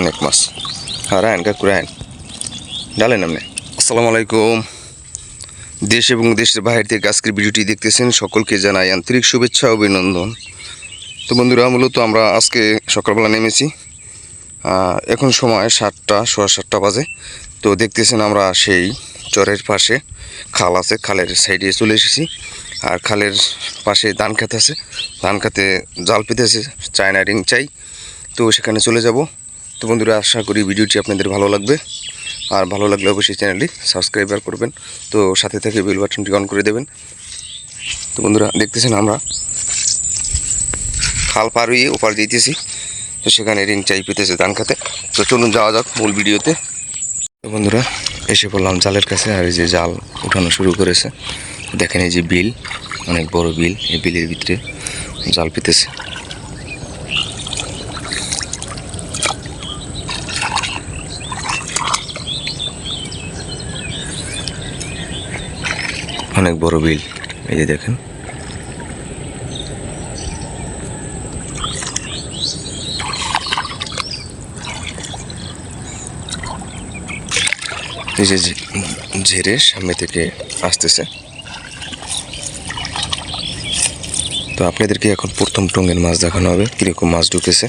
অনেক মাছ। হ্যাঁ রায়ন কাকু রায়ন ডালেন আপনি। আসসালামু আলাইকুম। দেশ এবং দেশের বাইরে থেকে আজকের ভিডিওটি দেখতেছেন সকলকে জানাই আন্তরিক শুভেচ্ছা, অভিনন্দন। তো বন্ধুরা, মূলত আমরা আজকে সকালবেলা নেমেছি। এখন সময় সাতটা, সোয়া সাতটা বাজে। তো দেখতেছেন আমরা সেই চরের পাশে খাল আছে, খালের সাইডে চলে এসেছি। আর খালের পাশে ধান খেত আছে। ধান খেতে জাল পেতেছে, চায়না রিং চাই। তো সেখানে চলে যাব। তো বন্ধুরা, আশা করি ভিডিওটি আপনাদের ভালো লাগবে। আর ভালো লাগলে অবশ্যই চ্যানেলটি সাবস্ক্রাইবার করবেন। তো সাথে থেকে বেল বাটনটি অন করে দেবেন। তো বন্ধুরা, দেখতেছেন আমরা খাল পার হয়ে ওপার দিতেছি তো সেখানে রিং চাই পেতেছে ধান খাতে। তো চলুন যাওয়া যাক মূল ভিডিওতে। তো বন্ধুরা, এসে পড়লাম জালের কাছে, আর এই যে জাল উঠানো শুরু করেছে। দেখেন এই যে বিল, অনেক বড় বিল, এই বিলের ভিতরে জাল পেতেছে। অনেক বড় বিল। এই যে দেখেন। যে ঝেড়ে সামনে থেকে আসতেছে। তো আপনাদেরকে এখন প্রথম টঙ্গের মাছ দেখানো হবে, কীরকম মাছ ঢুকেছে।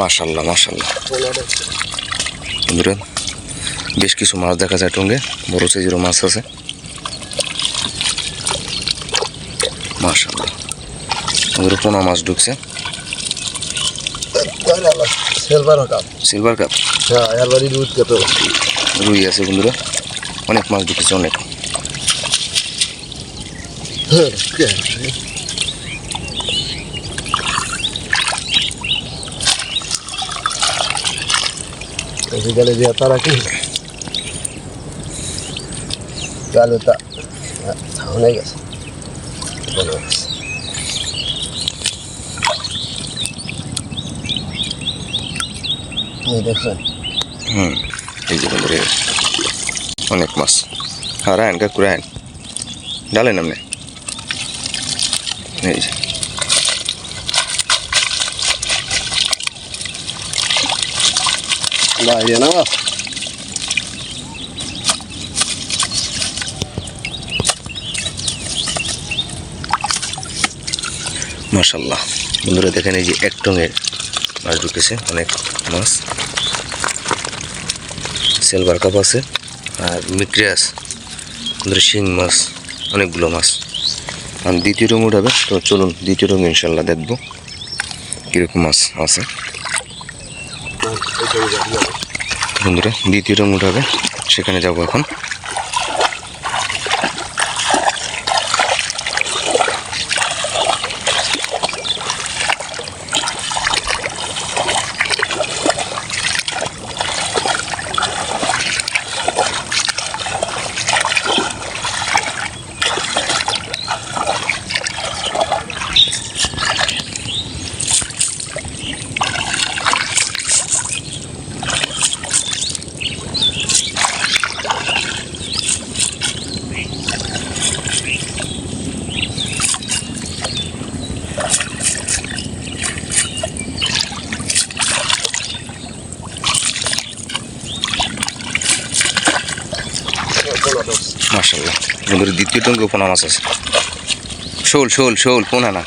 মাশাল্লাহ মাশাল্লাহ। বন্ধুরা বেশ কিছু মাছ দেখা যায় টঙ্গে বড় সাইজেরও মাছ আছে। মাশাল্লাহ। বন্ধুরা পোনা মাছ ঢুকছে। সিলভার কাপ সিলভার কাপ হ্যাঁ এরবারই দুধ খেতে রুই আছে বন্ধুরা। অনেক মাছ ঢুকেছে অনেক। বিকালে দিয়ে তারা কি চালু তা অনেক গেছে ভালো আছে। এই দেখছেন হুম এই যে বন্ধুরা অনেক মাছ হ্যাঁ রায়ন কাকু রায়ন ডালেন আপনি এই যে বাইরে না মাশাল্লাহ বন্ধুরা, দেখেন এই যে এক টঙে মাছ ঢুকেছে, অনেক মাছ। সিলভার কাপ আছে আর মিক্রে আছে বন্ধুরা, শিং মাছ, অনেকগুলো মাছ। আর দ্বিতীয় রঙ উঠাবে, তো চলুন, দ্বিতীয় রঙ ইনশাল্লাহ দেখব কীরকম মাছ আছে। বন্ধুরা দ্বিতীয় রঙ উঠাবে। সেখানে যাব এখন। মাশাল্লাহ বন্ধুরা দ্বিতীয় টঙ্গে পোনা মাছ আছে। শোল শোল শোল পোনা না?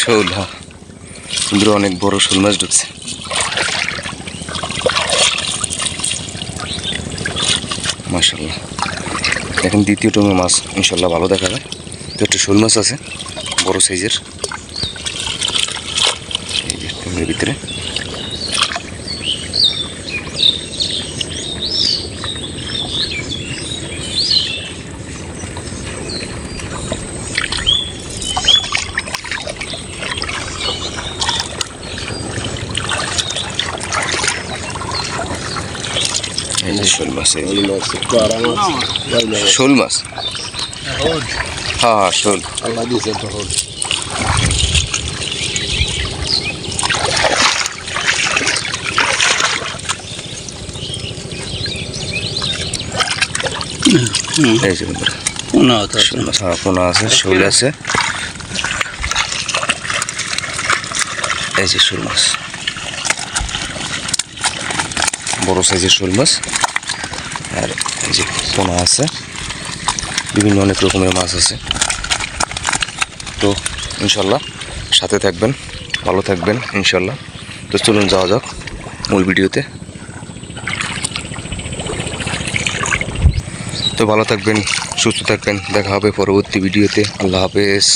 শোল। হ্যাঁ। বন্ধুরা অনেক বড় শোল মাছ ঢুকছে মাশাল্লাহ এখন দ্বিতীয় টঙ্গে মাছ ইনশাল্লাহ ভালো দেখা যায় তো একটা শোল মাছ আছে বড় সাইজের। এই যে টঙ্গের ভিতরে এই যে শোল মাছ এই যে। ওই মাছ পাড়া মাছ বাইলা মাছ। শোল মাছ হ্যাঁ হ্যাঁ শোল আল্লাহ দিয়েছে তখন এই যে বন্ধুরা কোনো হতো শোল মাছ হ্যাঁ পোনা আছে শোল আছে এই যে শোল মাছ বড় সাইজের শোল মাছ। আর এই যে পোনা আছে, বিভিন্ন অনেক রকমের মাছ আছে। তো ইনশাল্লাহ সাথে থাকবেন, ভালো থাকবেন ইনশাল্লাহ। তো চলুন যাওয়া যাক মূল ভিডিওতে। তো ভালো থাকবেন, সুস্থ থাকবেন, দেখা হবে পরবর্তী ভিডিওতে। আল্লাহ হাফেজ।